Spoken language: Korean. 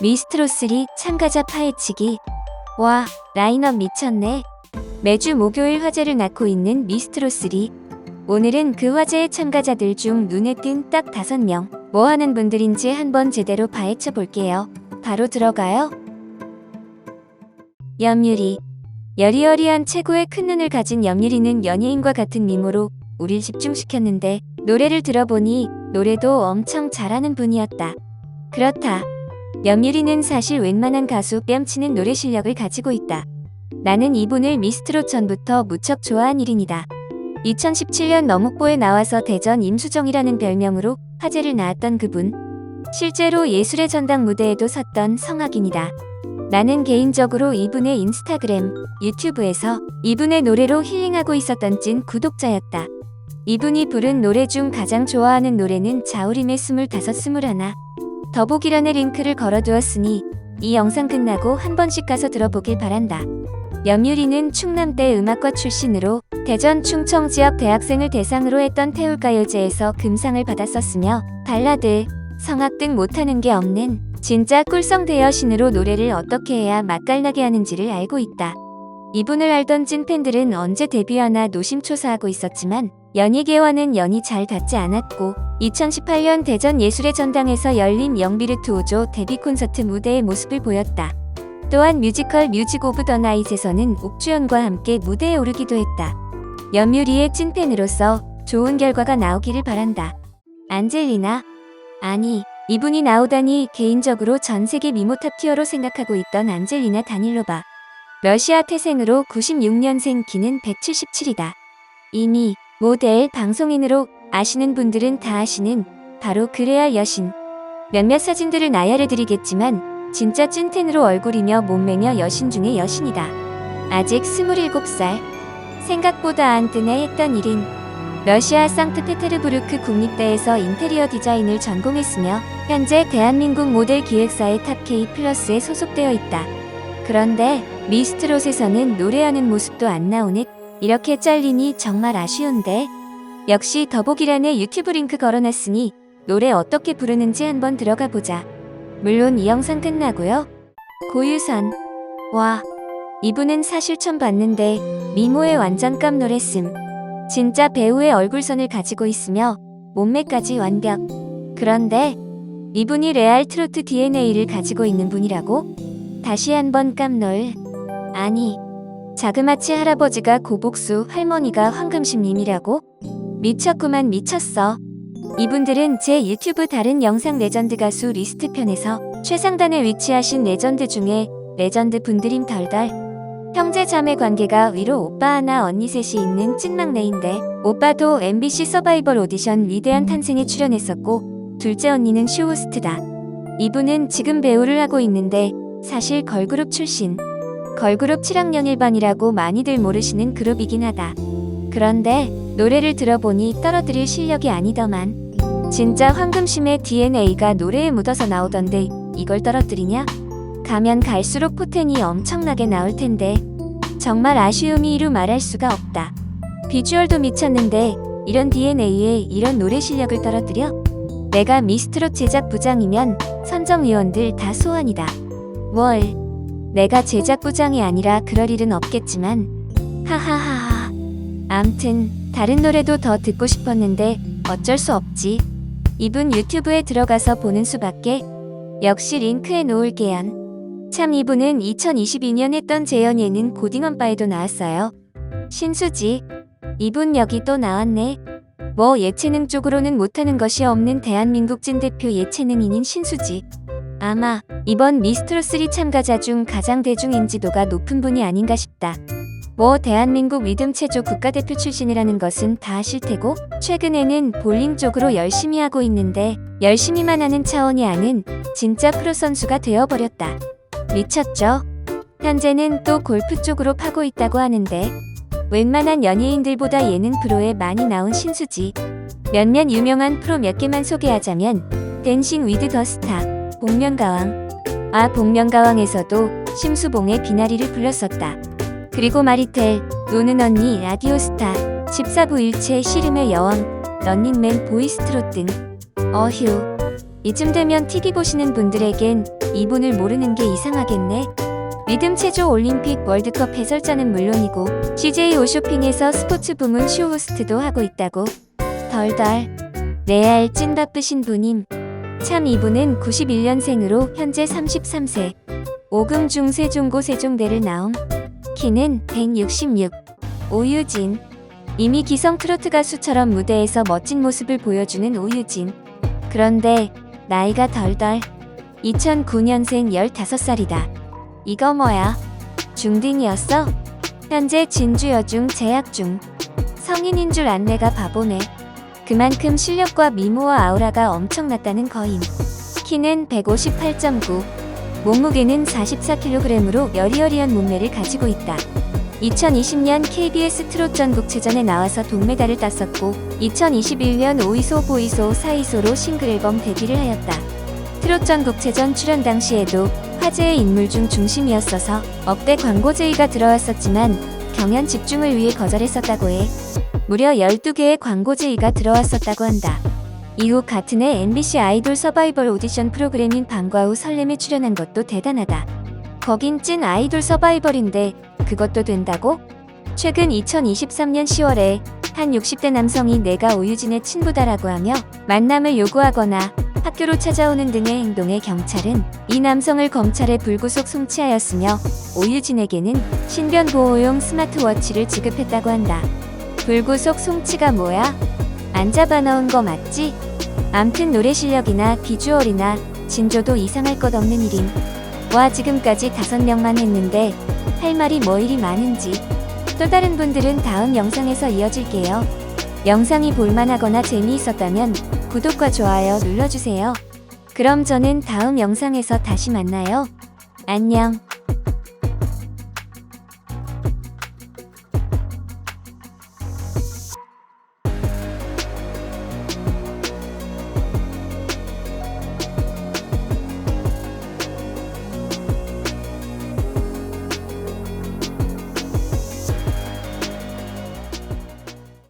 미스트로3 참가자 파헤치기. 와, 라인업 미쳤네. 매주 목요일 화제를 낳고 있는 미스트로3. 오늘은 그 화제의 참가자들 중 눈에 띈 딱 다섯 명. 뭐 하는 분들인지 한번 제대로 파헤쳐 볼게요. 바로 들어가요. 염유리. 여리여리한 최고의 큰 눈을 가진 염유리는 연예인과 같은 미모로 우릴 집중시켰는데 노래를 들어보니 노래도 엄청 잘하는 분이었다. 그렇다. 염유리는 사실 웬만한 가수 뺨치는 노래 실력을 가지고 있다. 나는 이분을 미스트롯 전부터 무척 좋아한 일인이다. 2017년 너목보에 나와서 대전 임수정이라는 별명으로 화제를 낳았던 그분. 실제로 예술의 전당 무대에도 섰던 성악인이다. 나는 개인적으로 이분의 인스타그램, 유튜브에서 이분의 노래로 힐링하고 있었던 찐 구독자였다. 이분이 부른 노래 중 가장 좋아하는 노래는 자우림의 스물다섯 스물하나. 더보기란에 링크를 걸어두었으니 이 영상 끝나고 한 번씩 가서 들어보길 바란다. 염유리는 충남대 음악과 출신으로 대전 충청 지역 대학생을 대상으로 했던 태울가요제에서 금상을 받았었으며 발라드, 성악 등 못하는 게 없는 진짜 꿀성 대여신으로 노래를 어떻게 해야 맛깔나게 하는지를 알고 있다. 이분을 알던 찐 팬들은 언제 데뷔하나 노심초사하고 있었지만 연희계와는 연이 잘 닿지 않았고 2018년 대전 예술의 전당에서 열린 영비르트 5조 데뷔 콘서트 무대의 모습을 보였다. 또한 뮤지컬 뮤직 오브 더 나잇에서는 옥주연과 함께 무대에 오르기도 했다. 염유리의 찐팬으로서 좋은 결과가 나오기를 바란다. 안젤리나? 아니, 이분이 나오다니 개인적으로 전 세계 미모 탑 티어로 생각하고 있던 안젤리나 다닐로바. 러시아 태생으로 96년생 키는 177이다. 이미 모델, 방송인으로 아시는 분들은 다 아시는 바로 그래야 여신. 몇몇 사진들을 나열해 드리겠지만 진짜 찐텐으로 얼굴이며 몸매며 여신 중의 여신이다. 아직 27살. 생각보다 안 뜨네 했던 일인. 러시아 상트페테르부르크 국립대에서 인테리어 디자인을 전공했으며 현재 대한민국 모델 기획사의 탑K 플러스에 소속되어 있다. 그런데 미스트롯에서는 노래하는 모습도 안 나오네. 이렇게 잘리니 정말 아쉬운데. 역시 더보기란에 유튜브 링크 걸어놨으니 노래 어떻게 부르는지 한번 들어가 보자. 물론 이 영상 끝나고요. 고유선. 와, 이분은 사실 처음 봤는데 미모에 완전 깜놀했음. 진짜 배우의 얼굴선을 가지고 있으며 몸매까지 완벽. 그런데 이분이 레알 트로트 DNA를 가지고 있는 분이라고? 다시 한번 깜놀. 아니, 자그마치 할아버지가 고복수, 할머니가 황금심님이라고? 미쳤구만 미쳤어. 이분들은 제 유튜브 다른 영상 레전드 가수 리스트 편에서 최상단에 위치하신 레전드 중에 레전드 분들임 덜덜. 형제 자매 관계가 위로 오빠 하나 언니 셋이 있는 찐막내인데 오빠도 MBC 서바이벌 오디션 위대한 탄생에 출연했었고 둘째 언니는 쇼호스트다. 이분은 지금 배우를 하고 있는데 사실 걸그룹 출신. 걸그룹 7학년 1반이라고 많이들 모르시는 그룹이긴 하다. 그런데 노래를 들어보니 떨어뜨릴 실력이 아니더만. 진짜 황금심의 DNA가 노래에 묻어서 나오던데 이걸 떨어뜨리냐? 가면 갈수록 포텐이 엄청나게 나올 텐데 정말 아쉬움이 이루 말할 수가 없다. 비주얼도 미쳤는데 이런 DNA에 이런 노래 실력을 떨어뜨려? 내가 미스트롯 제작 부장이면 선정위원들 다 소환이다. 월. 내가 제작 부장이 아니라 그럴 일은 없겠지만 하하하하. 암튼 다른 노래도 더 듣고 싶었는데 어쩔 수 없지. 이분 유튜브에 들어가서 보는 수밖에. 역시 링크에 놓을게요. 참 이분은 2022년 했던 재연예는 고딩언바에도 나왔어요. 신수지. 이분 여기 또 나왔네. 뭐 예체능 쪽으로는 못하는 것이 없는 대한민국 찐 대표 예체능인인 신수지. 아마 이번 미스트로3 참가자 중 가장 대중 인지도가 높은 분이 아닌가 싶다. 뭐 대한민국 리듬 체조 국가대표 출신이라는 것은 다 아실 테고 최근에는 볼링 쪽으로 열심히 하고 있는데 열심히만 하는 차원이 아닌 진짜 프로 선수가 되어버렸다. 미쳤죠? 현재는 또 골프 쪽으로 파고 있다고 하는데 웬만한 연예인들보다 예능 프로에 많이 나온 신수지. 몇몇 유명한 프로 몇 개만 소개하자면 댄싱 위드 더 스타, 복면가왕. 아 복면가왕에서도 심수봉의 비나리를 불렀었다. 그리고 마리텔, 노는 언니, 라디오스타, 집사부 일체, 씨름의 여왕, 런닝맨, 보이스트롯 등. 어휴. 이쯤 되면 TV 보시는 분들에겐 이분을 모르는 게 이상하겠네. 리듬 체조 올림픽 월드컵 해설자는 물론이고 CJ 오쇼핑에서 스포츠 부문 쇼호스트도 하고 있다고. 덜덜. 레알 찐 바쁘신 분임. 참 이분은 91년생으로 현재 33세. 오금 중 세종고 세종대를 나옴. 키는 166. 오유진. 이미 기성 트로트 가수처럼 무대에서 멋진 모습을 보여주는 오유진. 그런데 나이가 덜덜. 2009년생 15살이다. 이거 뭐야? 중딩이었어? 현재 진주여중 재학 중. 성인인 줄 안 내가 바보네. 그만큼 실력과 미모와 아우라가 엄청났다는 거임. 키는 158.9. 몸무게는 44kg으로 여리여리한 몸매를 가지고 있다. 2020년 KBS 트롯 전국체전에 나와서 동메달을 땄었고 2021년 5위소 보이소 4위소로 싱글 앨범 데뷔를 하였다. 트롯 전국체전 출연 당시에도 화제의 인물 중 중심이었어서 억대 광고 제의가 들어왔었지만 경연 집중을 위해 거절했었다고 해. 무려 12개의 광고 제의가 들어왔었다고 한다. 이후 같은 해 MBC 아이돌 서바이벌 오디션 프로그램인 방과 후 설렘에 출연한 것도 대단하다. 거긴 찐 아이돌 서바이벌인데 그것도 된다고? 최근 2023년 10월에 한 60대 남성이 내가 오유진의 친부다라고 하며 만남을 요구하거나 학교로 찾아오는 등의 행동에 경찰은 이 남성을 검찰에 불구속 송치하였으며 오유진에게는 신변 보호용 스마트워치를 지급했다고 한다. 불구속 송치가 뭐야? 안 잡아넣은 거 맞지? 암튼 노래 실력이나 비주얼이나 진조도 이상할 것 없는 일임. 와 지금까지 다섯 명만 했는데 할 말이 뭐 이리 많은지 또 다른 분들은 다음 영상에서 이어질게요. 영상이 볼만하거나 재미있었다면 구독과 좋아요 눌러주세요. 그럼 저는 다음 영상에서 다시 만나요. 안녕.